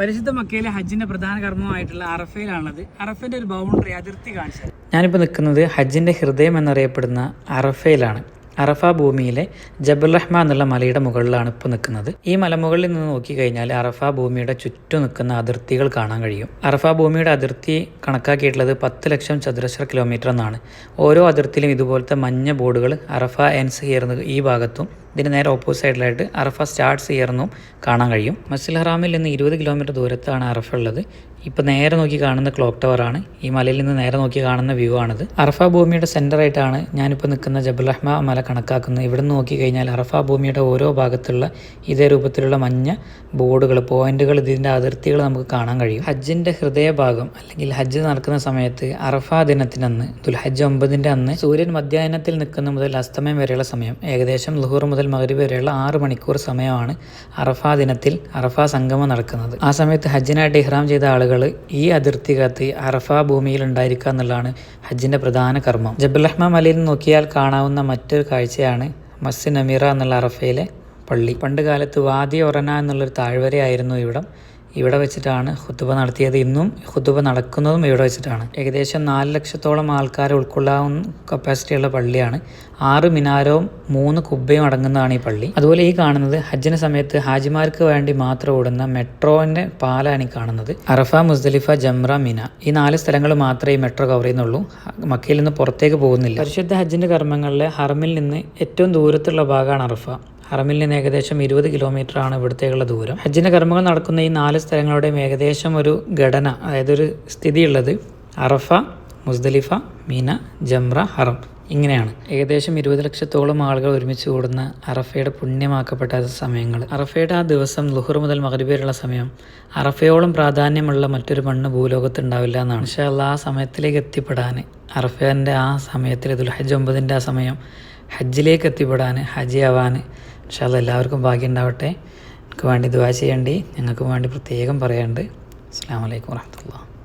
പരിശുദ്ധ മക്കയിലെ ഹജ്ജിന്റെ പ്രധാന കർമ്മമായിട്ടുള്ള അറഫയിലാണത് അറഫയുടെ ഒരു ബൗണ്ടറി അതിർത്തി കാണിച്ചത്. ഞാനിപ്പോൾ നിൽക്കുന്നത് ഹജ്ജിന്റെ ഹൃദയം എന്നറിയപ്പെടുന്ന അറഫയിലാണ്. അറഫ ഭൂമിയിലെ ജബൽ റഹ്മ എന്നുള്ള മലയുടെ മുകളിലാണ് ഇപ്പോൾ നിൽക്കുന്നത്. ഈ മലമുകളിൽ നിന്ന് നോക്കിക്കഴിഞ്ഞാൽ അറഫ ഭൂമിയുടെ ചുറ്റും നിൽക്കുന്ന അതിർത്തികൾ കാണാൻ കഴിയും. അറഫ ഭൂമിയുടെ അതിർത്തി കണക്കാക്കിയിട്ടുള്ളത് പത്ത് ലക്ഷം ചതുരശ്ര കിലോമീറ്റർ എന്നാണ്. ഓരോ അതിർത്തിയിലും ഇതുപോലത്തെ മഞ്ഞ ബോർഡുകൾ അറഫ എൻസ് ഹിയർ ഈ ഭാഗത്തും ഇതിന് നേരെ ഓപ്പോസൈഡിലായിട്ട് സൈഡിലായിട്ട് അറഫ സ്റ്റാർട്ട്സ് ചെയ്യുന്നതും കാണാൻ കഴിയും. മസ്ജിൽ ഹറാമിൽ നിന്ന് ഇരുപത് കിലോമീറ്റർ ദൂരത്താണ് അറഫ ഉള്ളത്. ഇപ്പോൾ നേരെ നോക്കി കാണുന്ന ക്ലോക്ക് ടവറാണ് ഈ മലയിൽ നിന്ന് നേരെ നോക്കി കാണുന്ന വ്യൂ ആണിത്. അറഫ ഭൂമിയുടെ സെന്റർ ആയിട്ടാണ് ഞാനിപ്പോൾ നിൽക്കുന്ന ജബൽ റഹ്മ മല കണക്കാക്കുന്നത്. ഇവിടെ നിന്ന് നോക്കി കഴിഞ്ഞാൽ അറഫ ഭൂമിയുടെ ഓരോ ഭാഗത്തുള്ള ഇതേ രൂപത്തിലുള്ള മഞ്ഞ ബോർഡുകൾ പോയിന്റുകൾ ഇതിന്റെ അതിർത്തികൾ നമുക്ക് കാണാൻ കഴിയും. ഹജ്ജിന്റെ ഹൃദയഭാഗം അല്ലെങ്കിൽ ഹജ്ജ് നടക്കുന്ന സമയത്ത് അറഫ ദിനത്തിനന്ന് ദുൽഹജ്ജ് ഒമ്പതിന്റെ അന്ന് സൂര്യൻ മധ്യാഹ്നത്തിൽ നിൽക്കുന്ന മുതൽ അസ്തമയം വരെയുള്ള സമയം ഏകദേശം ലുഹൂർ മുതൽ മകരീബ് വരെയുള്ള ആറ് മണിക്കൂർ സമയമാണ് അറഫ ദിനത്തിൽ അറഫ സംഗമം നടക്കുന്നത്. ആ സമയത്ത് ഹജ്ജിനായിട്ട് ഇഹ്റാം ചെയ്ത ആളുകൾ ഈ അതിർത്തി അതിർത്തികത്ത് അറഫ ഭൂമിയിൽ ഉണ്ടായിരിക്കുക എന്നുള്ളതാണ് ഹജ്ജിന്റെ പ്രധാന കർമ്മം. ജബൽ റഹ്മാൻ മലയിൽ നോക്കിയാൽ കാണാവുന്ന മറ്റൊരു കാഴ്ചയാണ് മസ്സിൻ അമീറ എന്നുള്ള അറഫയിലെ പള്ളി. പണ്ട് കാലത്ത് വാദി ഒറന എന്നുള്ളൊരു താഴ്വരയായിരുന്നു ഇവിടം. ഇവിടെ വെച്ചിട്ടാണ് ഹുത്തുബ നടത്തിയത്. ഇന്നും ഹുത്തുബ നടക്കുന്നതും ഇവിടെ വെച്ചിട്ടാണ്. ഏകദേശം നാല് ലക്ഷത്തോളം ആൾക്കാരെ ഉൾക്കൊള്ളാവുന്ന കപ്പാസിറ്റിയുള്ള പള്ളിയാണ്. ആറ് മിനാരവും മൂന്ന് കുബ്ബയും അടങ്ങുന്നതാണ് ഈ പള്ളി. അതുപോലെ ഈ കാണുന്നത് ഹജ്ജിന് സമയത്ത് ഹാജിമാർക്ക് വേണ്ടി മാത്രം ഓടുന്ന മെട്രോന്റെ പാലാണ് ഈ കാണുന്നത്. അറഫ മുസ്ദലിഫ ജംറ മിന. ഈ നാല് സ്ഥലങ്ങൾ മാത്രമേ ഈ മെട്രോ കവർ ചെയ്യുന്നുള്ളൂ. മക്കയിൽ നിന്ന് പുറത്തേക്ക് പോകുന്നില്ല. പരിശുദ്ധ ഹജ്ജിന്റെ കർമ്മങ്ങളിലെ ഹർമിൽ നിന്ന് ഏറ്റവും ദൂരത്തുള്ള ഭാഗമാണ് അറഫ. ഹറമിൽ നിന്ന് ഏകദേശം ഇരുപത് കിലോമീറ്റർ ആണ് ഇവിടത്തേക്കുള്ള ദൂരം. ഹജ്ജിന്റെ കർമ്മങ്ങൾ നടക്കുന്ന ഈ നാല് സ്ഥലങ്ങളുടെയും ഏകദേശം ഒരു ഘടന അതായത് ഒരു സ്ഥിതിയുള്ളത് അറഫ മുസ്ദലിഫ മീന ജംറ ഹറം. ഇങ്ങനെയാണ്. ഏകദേശം ഇരുപത് ലക്ഷത്തോളം ആളുകൾ ഒരുമിച്ച് കൂടുന്ന അറഫയുടെ പുണ്യമാക്കപ്പെട്ട സമയങ്ങൾ. അറഫയുടെ ആ ദിവസം ലുഹർ മുതൽ മകരി വരെയുള്ള സമയം അറഫയോളം പ്രാധാന്യമുള്ള മറ്റൊരു മണ്ണ് ഭൂലോകത്ത് ഉണ്ടാവില്ല എന്നാണ്. പക്ഷേ അല്ല ആ സമയത്തിലേക്ക് എത്തിപ്പെടാൻ അറഫേന്റെ ആ സമയത്തിൽ ദുൽഹജ് ഒമ്പതിന്റെ ആ സമയം ഹജ്ജിലേക്ക് എത്തിപ്പെടാൻ ഹജ്ജ് ആവാൻ പക്ഷേ എല്ലാവർക്കും ഭാഗ്യം ഉണ്ടാവട്ടെ. എനിക്ക് വേണ്ടി ദുവാ ചെയ്യേണ്ടി. ഞങ്ങൾക്ക് വേണ്ടി പ്രത്യേകം പറയാണ്ട്. അസ്സാം വലൈക്കും വാഹമത്തുള്ള